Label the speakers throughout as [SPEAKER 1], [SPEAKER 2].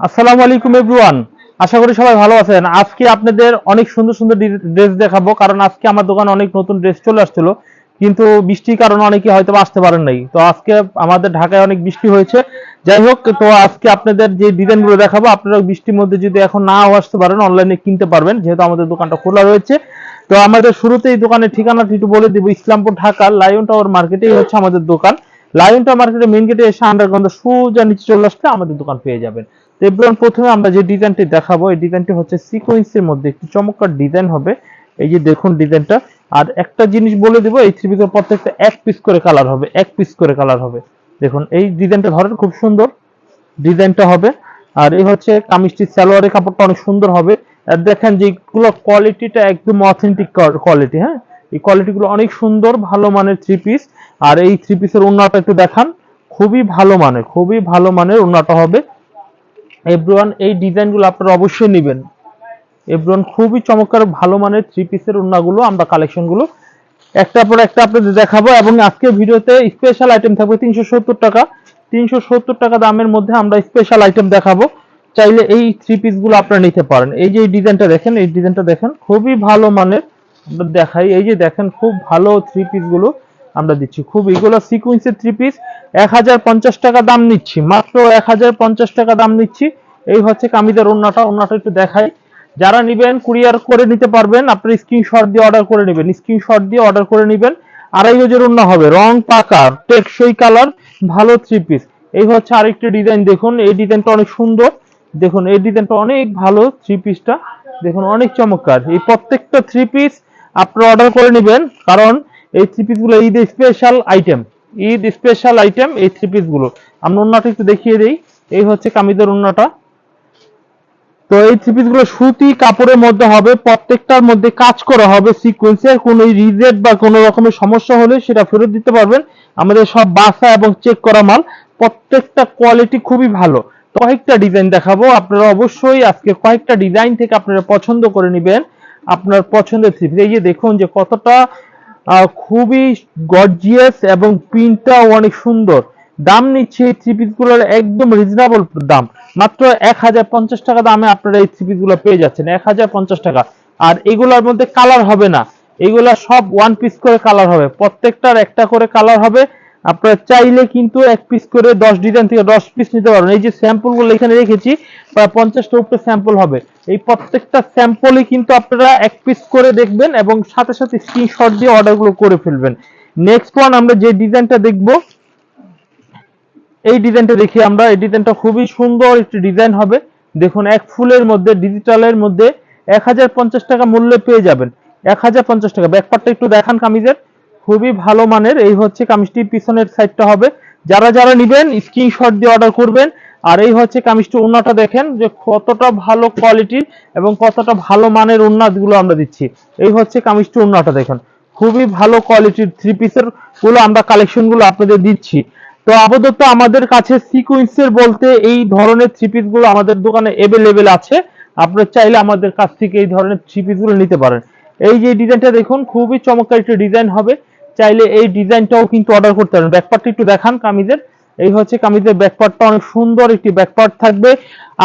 [SPEAKER 1] আসসালামু আলাইকুম এভরিওয়ান। আশা করি সবাই ভালো আছেন। আজকে আপনাদের অনেক সুন্দর সুন্দর ড্রেস দেখাবো, কারণ আজকে আমার দোকানে অনেক নতুন ড্রেস চলে আসছিল। কিন্তু বৃষ্টির কারণে অনেকে হয়তো আসতে পারেন নাই। তো আজকে আমাদের ঢাকায় অনেক বৃষ্টি হয়েছে। যাই হোক, তো আজকে আপনাদের যে ডিজাইনগুলো দেখাবো, আপনারা বৃষ্টির মধ্যে যদি এখন নাও আসতে পারেন অনলাইনে কিনতে পারবেন, যেহেতু আমাদের দোকানটা খোলা রয়েছে। তো আমাদের শুরুতেই দোকানের ঠিকানাটি একটু বলে দিব। ইসলামপুর ঢাকার লায়ন টাওয়ার মার্কেটেই হচ্ছে আমাদের দোকান। লায়ন টাওয়ার মার্কেটের মেন গেটে এসে আন্ডারগ্রাউন্ড সোজা নিচে চলে আসলে আমাদের দোকান পেয়ে যাবেন। তো এবার প্রথমে আমরা যে ডিজাইনটি দেখাবো, এই ডিজাইনটি হচ্ছে সিকোয়েন্সের মধ্যে একটি চমৎকার ডিজাইন হবে। এই যে দেখুন ডিজাইনটা আর একটা জিনিস বলে দিব, এই থ্রি পিসের প্রত্যেকটা এক পিস করে কালার হবে, এক পিস করে কালার হবে। দেখুন, এই ডিজাইনটা ধরেন খুব সুন্দর ডিজাইনটা হবে। আর এই হচ্ছে কামিজটির সালোয়ারের কাপড়টা অনেক সুন্দর হবে। আর দেখেন যেগুলো কোয়ালিটিটা একদম অথেন্টিক কোয়ালিটি হ্যাঁ? এই কোয়ালিটিগুলো অনেক সুন্দর, ভালো মানের থ্রি পিস আর এই থ্রি পিসের ওন্নাটা একটু দেখান। খুবই ভালো মানের, খুবই ভালো মানের ওন্নাটা হবে। এভরিওয়ান এই ডিজাইনগুলো আপনারা অবশ্যই নেবেন। এভরিওয়ান খুবই চমৎকার, ভালো মানের থ্রি পিসের ওন্নাগুলো আমরা কালেকশনগুলো একটা পর একটা আপনাদের দেখাবো, এবং আজকে ভিডিওতে স্পেশাল আইটেম থাকবে তিনশো সত্তর টাকা। তিনশো সত্তর টাকা দামের মধ্যে আমরা স্পেশাল আইটেম দেখাবো। চাইলে এই থ্রি পিসগুলো আপনারা নিতে পারেন। এই যে এই ডিজাইনটা দেখেন, এই ডিজাইনটা দেখেন, খুবই ভালো মানের। দেখাই, এই যে দেখেন খুব ভালো থ্রি পিসগুলো আমরা দিচ্ছি। খুব এগুলো সিকুয়েন্সের থ্রি পিস এক হাজার পঞ্চাশ টাকা দাম নিচ্ছি। মাত্র এক হাজার পঞ্চাশ টাকা দাম নিচ্ছি। এই হচ্ছে কামিদের ওন্নাটা ওন্নাটা একটু দেখাই। যারা নিবেন কুরিয়ার করে নিতে পারবেন আপনি স্ক্রিনশট দিয়ে অর্ডার করে নেবেন। স্ক্রিনশট দিয়ে অর্ডার করে নেবেন, আড়াই গজের ওন্না হবে, রং পাকা, টেকসই কালার ভালো থ্রি পিস এই হচ্ছে আরেকটি ডিজাইন দেখুন, এই ডিজাইনটা অনেক সুন্দর। দেখুন, এই ডিজাইনটা অনেক ভালো থ্রি পিসটা দেখুন, অনেক চমৎকার। এই প্রত্যেকটা থ্রি পিস আপনারা অর্ডার করে নেবেন, কারণ এই থ্রি পিসগুলো Eid special item Eid special item এই থ্রি পিসগুলো। আমরা অন্যটা একটু দেখিয়ে দিই। এই হচ্ছে কামিজের অন্যটা। তো এই থ্রি পিসগুলো সুতি কাপড়ের মধ্যে হবে, প্রত্যেকটার মধ্যে কাজ করা হবে সিকোয়েন্সের কোনো রিজেক্ট বা কোনো রকমের সমস্যা হলে সেটা ফেরত দিতে পারবেন। আমাদের সব বাসা এবং চেক করা মাল, প্রত্যেকটা কোয়ালিটি খুবই ভালো। কয়েকটা ডিজাইন দেখাবো। আপনারা অবশ্যই আজকে কয়েকটা ডিজাইন থেকে আপনারা পছন্দ করে নেবেন। আপনার পছন্দের থ্রি পিস এই যে দেখুন যে কতটা খুবই গর্জিয়াস এবং প্রিন্টটাও অনেক সুন্দর। দাম নিচ্ছে এই থ্রি পিসগুলোর একদম রিজনেবল দাম। মাত্র এক হাজার পঞ্চাশ টাকা দামে আপনারা এই থ্রি পিসগুলো পেয়ে যাচ্ছেন। এক হাজার পঞ্চাশ টাকা। আর এগুলোর মধ্যে কালার হবে না। এগুলা সব ওয়ান পিস করে কালার হবে। প্রত্যেকটার একটা করে কালার হবে। আপনারা চাইলে কিন্তু এক পিস করে দশ ডিজাইন থেকে দশ পিস নিতে পারবেন। এই যে স্যাম্পলগুলো এখানে রেখেছি, প্রায় পঞ্চাশটা উপরে স্যাম্পল হবে। এই প্রত্যেকটা স্যাম্পলই কিন্তু আপনারা এক পিস করে দেখবেন এবং সাথে সাথে স্ক্রিনশট দিয়ে অর্ডারগুলো করে ফেলবেন। নেক্সট ওয়ান আমরা যে ডিজাইনটা দেখব, এই ডিজাইনটা দেখি আমরা। এই ডিজাইনটা খুবই সুন্দর একটি ডিজাইন হবে। দেখুন, এক ফুলের মধ্যে ডিজিটালের মধ্যে এক হাজার পঞ্চাশ টাকা মূল্যে পেয়ে যাবেন। এক হাজার পঞ্চাশ টাকা। ব্যাকপারটা একটু দেখান কামিজের। খুবই ভালো মানের। এই হচ্ছে কামিজটির পিছনের সাইডটা হবে। যারা যারা নিবেন স্ক্রিনশট দিয়ে অর্ডার করবেন। আর এই হচ্ছে কামিজটি উন্নাটা দেখেন যে কতটা ভালো কোয়ালিটির এবং কতটা ভালো মানের উন্নাতগুলো আমরা দিচ্ছি। এই হচ্ছে কামিজটি উন্নাটা দেখেন। খুবই ভালো কোয়ালিটির থ্রি পিসেরগুলো আমরা কালেকশনগুলো আপনাদের দিচ্ছি। তো আপাতত আমাদের কাছে সিকুয়েন্সের বলতে এই ধরনের থ্রি পিসগুলো আমাদের দোকানে এভেলেবেল আছে। আপনারা চাইলে আমাদের কাছ থেকে এই ধরনের থ্রি পিসগুলো নিতে পারেন। এই যে ডিজাইনটা দেখুন, খুবই চমৎকার একটি ডিজাইন হবে। চাইলে এই ডিজাইনটাও কিন্তু অর্ডার করতে পারেন। ব্যাকপার্টটা একটু দেখান কামিজের। এই হচ্ছে কামিজের ব্যাকপার্টটা অনেক সুন্দর একটি ব্যাকপার্ট থাকবে।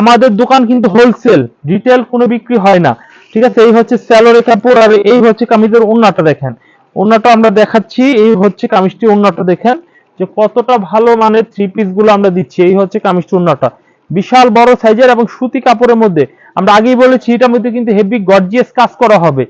[SPEAKER 1] আমাদের দোকান কিন্তু হোলসেল রিটেল কোনো বিক্রি হয় না। ঠিক আছে? এই হচ্ছে স্যালোরে কাপড় আর এই হচ্ছে কামিজের ওন্নাটা দেখেন। ওন্নাটা আমরা দেখাচ্ছি। এই হচ্ছে কামিজটি ওন্নাটা দেখেন। যে কতটা ভালো মানের থ্রি পিসগুলো আমরা দিচ্ছি। এই হচ্ছে কামিজ চূর্ণাটা বিশাল বড় সাইজের এবং সুতি কাপড়ের মধ্যে। আমরা আগেই বলেছি, এটার মধ্যে কিন্তু হেভি গর্জিয়াস কাজ করা হবে।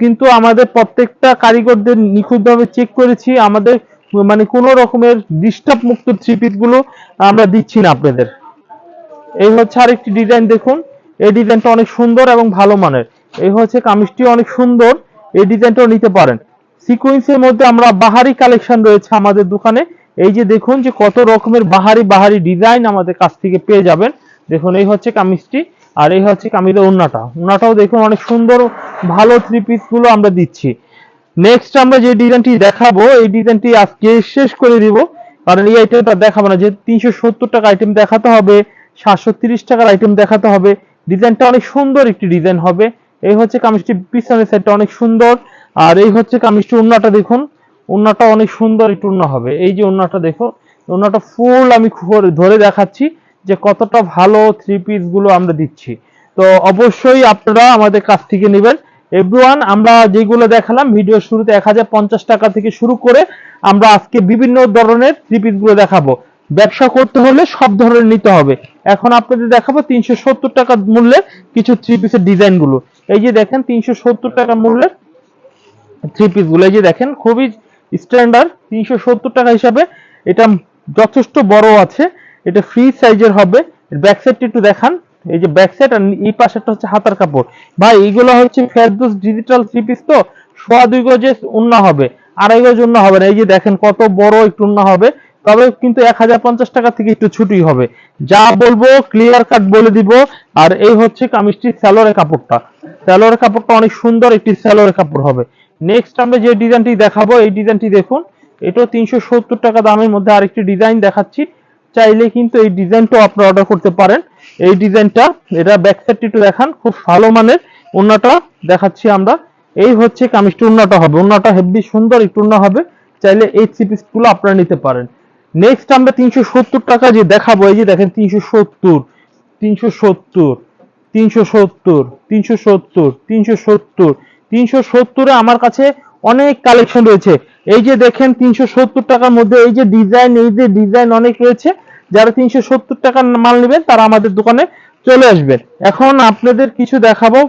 [SPEAKER 1] কিন্তু আমাদের প্রত্যেকটা কারিগরদের নিখুঁতভাবে চেক করেছি, আমাদের মানে কোনো রকমের ডিস্টার্ব মুক্ত থ্রি গুলো আমরা দিচ্ছি না আপনাদের। এই হচ্ছে আরেকটি ডিজাইন দেখুন। এই ডিজাইনটা অনেক সুন্দর এবং ভালো মানের। এই হচ্ছে কামিজটি অনেক সুন্দর। এই ডিজাইনটাও নিতে পারেন। সিকোয়েন্সের মধ্যে আমরা বাহারি কালেকশন রয়েছে আমাদের দোকানে। এই যে দেখুন যে কত রকমের বাহারি বাহারি ডিজাইন আমাদের কাছ থেকে পেয়ে যাবেন। দেখুন, এই হচ্ছে কামিজটি। আর এই হচ্ছে কামিজের ওন্নাটা ওন্নাটাও দেখুন অনেক সুন্দর, ভালো থ্রি পিসগুলো আমরা দিচ্ছি। নেক্সট আমরা যে ডিজাইনটি দেখাবো, এই ডিজাইনটি আজকে শেষ করে দিব। কারণ এই আইটেমটা দেখাবো না, যে তিনশো সত্তর টাকা আইটেম দেখাতে হবে, সাতশো তিরিশ টাকার আইটেম দেখাতে হবে। ডিজাইনটা অনেক সুন্দর একটি ডিজাইন হবে। এই হচ্ছে কামিজটি পিছনের সাইডটা অনেক সুন্দর। আর এই হচ্ছে কামিজটি উন্নাটা দেখুন। উন্নাটা অনেক সুন্দর একটু উন্না হবে। এই যে উন্নাটা দেখো, উন্নাটা ফুল আমি ধরে দেখাচ্ছি। যে কতটা ভালো থ্রি পিসগুলো আমরা দিচ্ছি। তো অবশ্যই আপনারা আমাদের কাছ থেকে নেবেন। এভরিওয়ান আমরা যেগুলো দেখালাম ভিডিও শুরুতে এক হাজার পঞ্চাশ টাকা থেকে শুরু করে আমরা আজকে বিভিন্ন ধরনের থ্রি পিসগুলো দেখাবো। ব্যবসা করতে হলে সব ধরনের নিতে হবে। এখন আপনাদের দেখাবো তিনশো সত্তর টাকা মূল্যের কিছু থ্রি পিসের ডিজাইনগুলো। এই যে দেখেন, তিনশো সত্তর টাকা মূল্যের থ্রি পিসগুলো। এই যে দেখেন, খুবই স্ট্যান্ডার্ড তিনশো সত্তর টাকা হিসাবে। এটা যথেষ্ট বড় আছে। এটা ফ্রি সাইজের হবে। ব্যাক সাইডটা একটু দেখান। এই যে ব্যাক সাইড আর এই পাশেরটা হচ্ছে হাতার কাপড়। ভাই, এইগুলো হচ্ছে ফেরদোস ডিজিটাল থ্রি পিস তো, সোয়া দুই গজে উন্না হবে, আড়াই গজ উন্না হবে না। এই যে দেখেন কত বড় একটু উন্না হবে। তবে কিন্তু এক হাজার পঞ্চাশ টাকা থেকে একটু ছুটি হবে। যা বলব ক্লিয়ার কাট বলে দিব। আর এই হচ্ছে কামিজটির স্যালোরের কাপড়টা। স্যালোরের কাপড়টা অনেক সুন্দর একটি স্যালোরের কাপড় হবে। নেক্সট আমরা যে ডিজাইনটি দেখাবো, এই ডিজাইনটি দেখুন। এটাও তিনশো সত্তর টাকা দামের মধ্যে আরেকটি ডিজাইন দেখাচ্ছি। চাইলে কিন্তু এই ডিজাইনটাও আপনারা অর্ডার করতে পারেন। এই ডিজাইনটা, এটা ব্যাক সাইডটি একটু দেখান, খুব ভালো মানের উন্নাটা দেখাচ্ছি আমরা। এই হচ্ছে কামিজটি, উন্নাটা হবে। উন্নাটা হেভি সুন্দর, একটু উন্না হবে। চাইলে এই থ্রি পিসগুলো আপনারা নিতে পারেন। নেক্সট আমরা তিনশো সত্তর টাকা যে দেখাবো, এই যে দেখেন তিনশো সত্তর তিনশো সত্তর তিনশো সত্তর তিনশো সত্তর তিনশো সত্তর, তিনশো সত্তরে আমার কাছে অনেক কালেকশন রয়েছে। এই যে দেখেন তিনশো সত্তর টাকার মধ্যে এই যে ডিজাইন এই যে ডিজাইন অনেক রয়েছে। যারা তিনশো সত্তর টাকার মাল নেবেন, তারা আমাদের দোকানে চলে আসবেন এখন আপনাদের কিছু দেখাবো।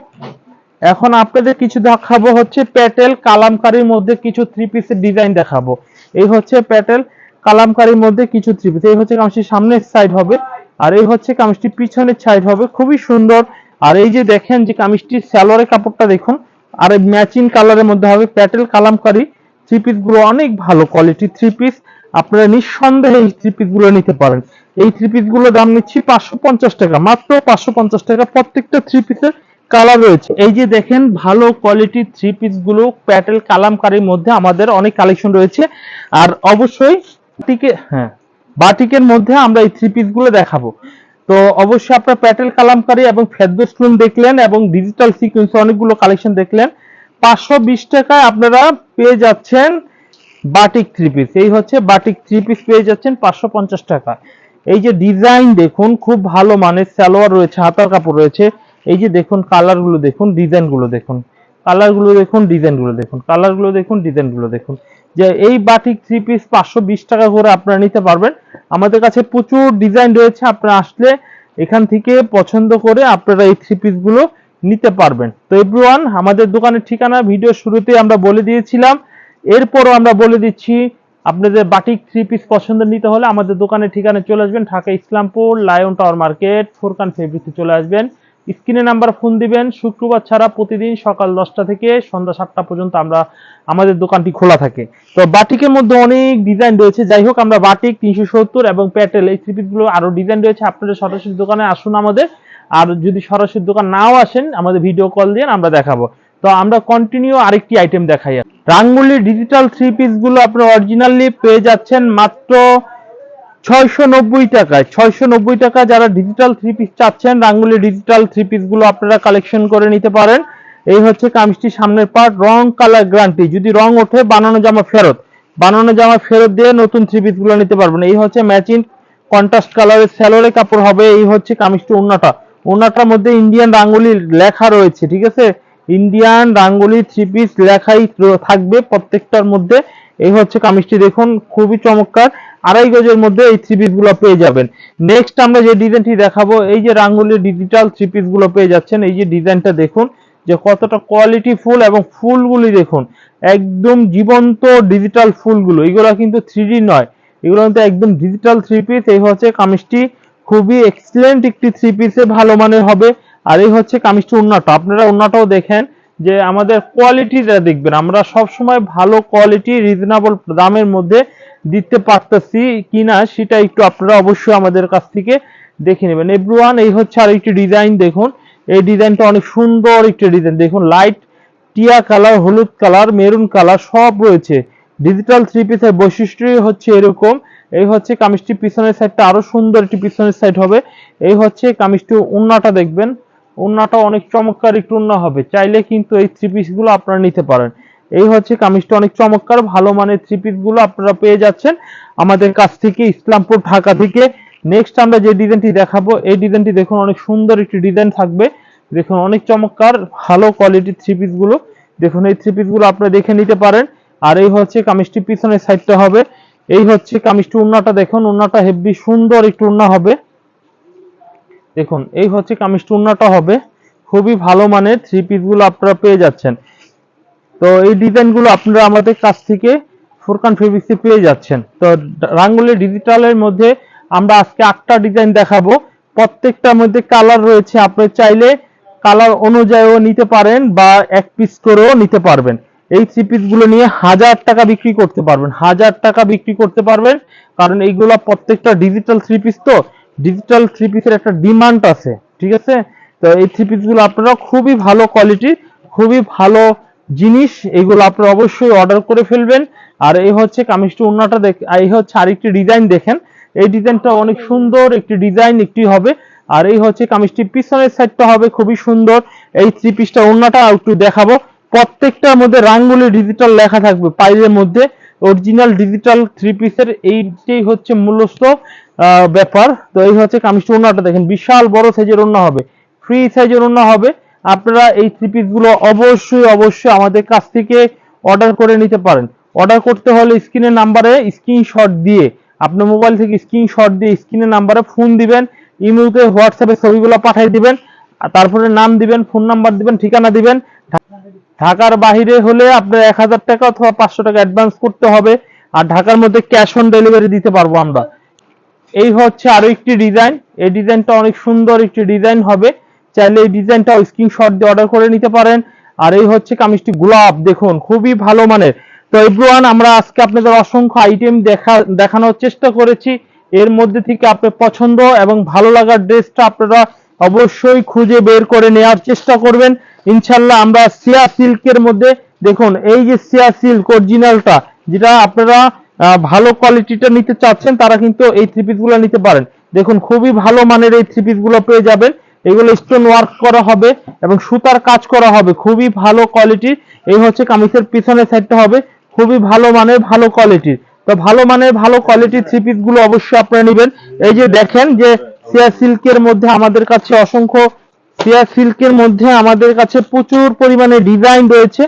[SPEAKER 1] এখন আপনাদের কিছু দেখাবো হচ্ছে প্যাটেল কালামকারীর মধ্যে কিছু থ্রি পিসের ডিজাইন দেখাবো। এই হচ্ছে প্যাটেল কালামকারীর মধ্যে কিছু থ্রি পিস এই হচ্ছে কামিজটির সামনের সাইড হবে আর এই হচ্ছে কামিজটির পিছনের সাইড হবে। খুবই সুন্দর। আর এই যে দেখেন যে কামিজটির স্যালোয়ারের কাপড়টা দেখুন, আর ম্যাচিং কালারের মধ্যে হবে প্যাটেল কালামকারী। থ্রি পিসগুলো অনেক ভালো কোয়ালিটি থ্রি পিস আপনারা নিঃসন্দেহে এই থ্রি পিসগুলো নিতে পারেন। এই থ্রি পিস দাম নিচ্ছি পাঁচশো পঞ্চাশ টাকা। মাত্র পাঁচশো পঞ্চাশ টাকা। প্রত্যেকটা থ্রি পিসের কালার রয়েছে। এই যে দেখেন, ভালো কোয়ালিটির থ্রি পিসগুলো প্যাটেল কালামকারীর মধ্যে আমাদের অনেক কালেকশন রয়েছে। আর অবশ্যই বাটিকে হ্যাঁ বাটিকের মধ্যে আমরা এই থ্রি পিসগুলো দেখাবো। তো অবশ্যই আপনার প্যাটেল কালামকারী এবং ফেদবেস ফিল্ম দেখলেন এবং ডিজিটাল সিকোয়েন্স অনেকগুলো কালেকশন দেখলেন। পাঁচশো বিশ টাকায় আপনারা পেয়ে যাচ্ছেন বাটিক থ্রি পিস এই হচ্ছে বাটিক থ্রি পিস পেয়ে যাচ্ছেন পাঁচশো পঞ্চাশ টাকা। এই যে ডিজাইন দেখুন, খুব ভালো মানের সালোয়ার রয়েছে, হাতার কাপড় রয়েছে। এই যে দেখুন কালারগুলো দেখুন ডিজাইনগুলো দেখুন। কালারগুলো দেখুন ডিজাইনগুলো দেখুন। কালারগুলো দেখুন ডিজাইনগুলো দেখুন। যে এই বাটিক থ্রি পিস পাঁচশো বিশ টাকা করে আপনারা নিতে পারবেন। আমাদের কাছে প্রচুর ডিজাইন রয়েছে, আপনারা আসলে এখান থেকে পছন্দ করে আপনারা এই থ্রি পিসগুলো নিতে পারবেন। তো এভরিওয়ান আমাদের দোকানের ঠিকানা ভিডিও শুরুতে আমরা বলে দিয়েছিলাম। এরপরও আমরা বলে দিচ্ছি, আপনাদের বাটিক থ্রি পিস পছন্দ নিতে হলে আমাদের দোকানের ঠিকানা চলে আসবেন, Dhaka Islampur, lion tower market, Forkan ফেব্রিক্সে চলে আসবেন। স্ক্রিনে নাম্বার ফোন দিবেন, শুক্রবার ছাড়া প্রতিদিন সকাল দশটা থেকে সন্ধ্যা সাতটা পর্যন্ত আমরা আমাদের দোকানটি খোলা থাকে। তো বাটিকের মধ্যে অনেক ডিজাইন রয়েছে, যাই হোক আমরা বাটিক তিনশো সত্তর এবং প্যাটেল এই থ্রি পিসগুলো আরও ডিজাইন রয়েছে আপনাদের সরাসরি দোকানে আসুন আমাদের। আর যদি সরাসরি দোকান নাও আসেন, আমাদের ভিডিও কল দিয়ে আমরা দেখাবো। তো আমরা কন্টিনিউ আরেকটি আইটেম দেখাই রাঙ্গুলি ডিজিটাল থ্রি পিসগুলো আপনারা অরিজিনালি পেয়ে যাচ্ছেন মাত্র ছয়শো নব্বই টাকায়। ছয়শো নব্বই টাকা যারা ডিজিটাল থ্রি পিস চাচ্ছেন, রাঙ্গুলি ডিজিটাল থ্রি পিসগুলো আপনারা কালেকশন করে নিতে পারেন। এই হচ্ছে কামিজটি সামনের পার্ট রং কালার গ্যারান্টি যদি রং ওঠে, বানানো জামা ফেরত। বানানো জামা ফেরত দিয়ে নতুন থ্রি পিসগুলো নিতে পারবেন। এই হচ্ছে ম্যাচিং কন্ট্রাস্ট কালারের স্যালোরে কাপড় হবে। এই হচ্ছে কামিজটি ওন্নাটা ওন্নাটার মধ্যে ইন্ডিয়ান রাঙ্গুলি লেখা রয়েছে, ঠিক আছে? ইন্ডিয়ান রাঙ্গুলি থ্রি পিস লেখাই থাকবে প্রত্যেকটার মধ্যে। এই হচ্ছে কামিজটি দেখুন, খুবই চমৎকার। আড়াই গজের মধ্যে এই থ্রি পিসগুলো পেয়ে যাবেন। নেক্সট আমরা যে ডিজাইনটি দেখাবো, এই যে রাঙ্গুলি ডিজিটাল থ্রি পিসগুলো পেয়ে যাচ্ছেন, এই যে ডিজাইনটা দেখুন, যে কতটা কোয়ালিটি ফুল এবং ফুলগুলি দেখুন, একদম জীবন্ত ডিজিটাল ফুলগুলো। এগুলো কিন্তু থ্রি নয়, এগুলো কিন্তু একদম ডিজিটাল থ্রি পিস এই হচ্ছে কামিজটি, খুবই এক্সিলেন্ট একটি থ্রি পিসে ভালো মানের হবে। আর এই হচ্ছে কামিজটি উন্নাটা আপনারা উন্নাটাও দেখেন যে আমাদের কোয়ালিটিটা দেখবেন। আমরা সব সময় ভালো কোয়ালিটি রিজনেবল দামের মধ্যে দিতে পারতেছি কিনা সেটা একটু আপনারা অবশ্যই আমাদের কাছ থেকে দেখে নেবেন। এভরিওয়ান এই হচ্ছে আর একটি ডিজাইন দেখুন। এই ডিজাইনটা অনেক সুন্দর একটি ডিজাইন দেখুন লাইট টিয়া কালার, হলুদ কালার, মেরুন কালার সব রয়েছে। ডিজিটাল থ্রি পিসের বৈশিষ্ট্যই হচ্ছে এরকম। এই হচ্ছে কামিজটি পিছনের সাইডটা আরও সুন্দর একটি পিছনের সাইড হবে। এই হচ্ছে কামিজটি উন্নাটা দেখবেন। উন্নাটা অনেক চমৎকার, একটু উন্না হবে। চাইলে কিন্তু এই থ্রি পিসগুলো আপনারা নিতে পারেন। এই হচ্ছে কামিজটা অনেক চমৎকার, ভালো মানের থ্রি পিসগুলো আপনারা পেয়ে যাচ্ছেন আমাদের কাছ থেকে, ইসলামপুর, ঢাকা থেকে। নেক্সট আমরা যে ডিজাইনটি দেখাবো, এই ডিজাইনটি দেখুন অনেক সুন্দর একটি ডিজাইন থাকবে। দেখুন অনেক চমৎকার, ভালো কোয়ালিটির থ্রি পিসগুলো। দেখুন এই থ্রি পিসগুলো আপনারা দেখে নিতে পারেন। আর এই হচ্ছে কামিজটি পিছনের সাইডটা হবে। এই হচ্ছে কামিজটি উন্নাটা দেখুন উন্নাটা হেভি সুন্দর একটু উন্না হবে। দেখুন, এই হচ্ছে উন্নাটা হবে। খুবই ভালো মানের থ্রি পিসগুলো আপনারা পেয়ে যাচ্ছেন। তো এই ডিজাইনগুলো আপনারা আমাদের কাছ থেকে ফুরকান ফেব্রিক্সে পেয়ে যাচ্ছেন। তো রাঙ্গুলি ডিজিটালের মধ্যে আমরা আজকে আটটা ডিজাইন দেখাবো। প্রত্যেকটার মধ্যে কালার রয়েছে। আপনি চাইলে কালার অনুযায়ীও নিতে পারেন বা এক পিস করেও নিতে পারবেন। এই থ্রি পিসগুলো নিয়ে হাজার টাকা বিক্রি করতে পারবেন। হাজার টাকা বিক্রি করতে পারবেন। কারণ এইগুলো প্রত্যেকটা ডিজিটাল থ্রি পিস তো। ডিজিটাল থ্রি পিসের একটা ডিমান্ড আছে ঠিক আছে? তো এই থ্রি পিসগুলো আপনারা খুবই ভালো কোয়ালিটির খুবই ভালো জিনিস এগুলো আপনারা অবশ্যই অর্ডার করে ফেলবেন। আর এই হচ্ছে কামিজটি অন্যটা দেখ এই হচ্ছে আরেকটি ডিজাইন দেখেন। এই ডিজাইনটা অনেক সুন্দর একটি ডিজাইন একটি হবে। আর এই হচ্ছে কামিজটি পিছনের সাইডটা হবে খুবই সুন্দর। এই থ্রি পিসটা অন্যটা একটু দেখাবো। প্রত্যেকটার মধ্যে রাঙ্গুলি ডিজিটাল লেখা থাকবে পাইলের মধ্যে। অরিজিনাল ডিজিটাল থ্রি পিসের এইটাই হচ্ছে আহ, ব্যাপার। তো এই হচ্ছে কামিজটি অন্যটা দেখেন, বিশাল বড় সাইজের অন্য হবে। ফ্রি সাইজের অন্য হবে। আপনারা এই থ্রি পিসগুলো অবশ্যই অবশ্যই আমাদের কাছ থেকে অর্ডার করে নিতে পারেন। অর্ডার করতে হলে স্ক্রিনের নাম্বারে স্ক্রিনশট দিয়ে, আপনার মোবাইল থেকে স্ক্রিনশট দিয়ে স্ক্রিনের নাম্বারে ফোন দিবেন ইমেলতে হোয়াটসঅ্যাপে ছবিগুলো পাঠিয়ে দিবেন তারপরে নাম দিবেন ফোন নাম্বার দিবেন, ঠিকানা দিবেন। ঢাকার বাইরে হলে আপনার এক হাজার টাকা অথবা পাঁচশো টাকা অ্যাডভান্স করতে হবে, আর ঢাকার মধ্যে ক্যাশ অন ডেলিভারি দিতে পারব আমরা। এই হচ্ছে আরও একটি ডিজাইন এই ডিজাইনটা অনেক সুন্দর একটি ডিজাইন হবে। চাইলে এই ডিজাইনটা স্ক্রিনশট দিয়ে অর্ডার করে নিতে পারেন। আর এই হচ্ছে কামিজটি গোলাপ, দেখুন, খুবই ভালো মানের। তো এভরিওয়ান আমরা আজকে আপনাদের অসংখ্য আইটেম দেখা, দেখানোর চেষ্টা করেছি। এর মধ্যে থেকে আপনার পছন্দ এবং ভালো লাগার ড্রেসটা আপনারা অবশ্যই খুঁজে বের করে নেওয়ার চেষ্টা করবেন। ইনশাল্লাহ আমরা সিয়া সিল্কের মধ্যে, দেখুন, এই যে সিয়া সিল্ক অরিজিনালটা যেটা আপনারা ভালো কোয়ালিটিটা নিতে চাচ্ছেন, তারা কিন্তু এই থ্রি পিসগুলো নিতে পারেন। দেখুন, খুবই ভালো মানের এই থ্রি পিসগুলো পেয়ে যাবেন। এগুলো স্টোন ওয়ার্ক করা হবে এবং সুতার কাজ করা হবে। খুবই ভালো কোয়ালিটির এই হচ্ছে কামিজের পিছনের সাইডটা হবে। খুবই ভালো মানের, ভালো কোয়ালিটির তো ভালো মানের, ভালো কোয়ালিটির থ্রি পিসগুলো অবশ্যই আপনারা নেবেন। এই যে দেখেন যে সিয়া সিল্কের মধ্যে আমাদের কাছে অসংখ্য সিয়া সিল্কের মধ্যে আমাদের কাছে প্রচুর পরিমাণে ডিজাইন রয়েছে।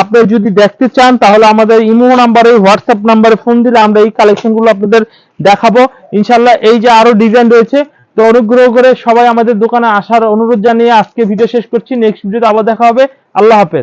[SPEAKER 1] আপনি যদি দেখতে চান, তাহলে আমাদের ইমো নাম্বারে হোয়াটসঅ্যাপ নাম্বারে ফোন দিলে আমরা এই কালেকশনগুলো আপনাদের দেখাবো। ইনশাল্লাহ এই যে আরও ডিজাইন রয়েছে, তো অনুগ্রহ করে সবাই আমাদের দোকানে আসার অনুরোধ জানিয়ে আজকে ভিডিও শেষ করছি। নেক্সট ভিডিওতে আবার দেখা হবে। আল্লাহ হাফেজ।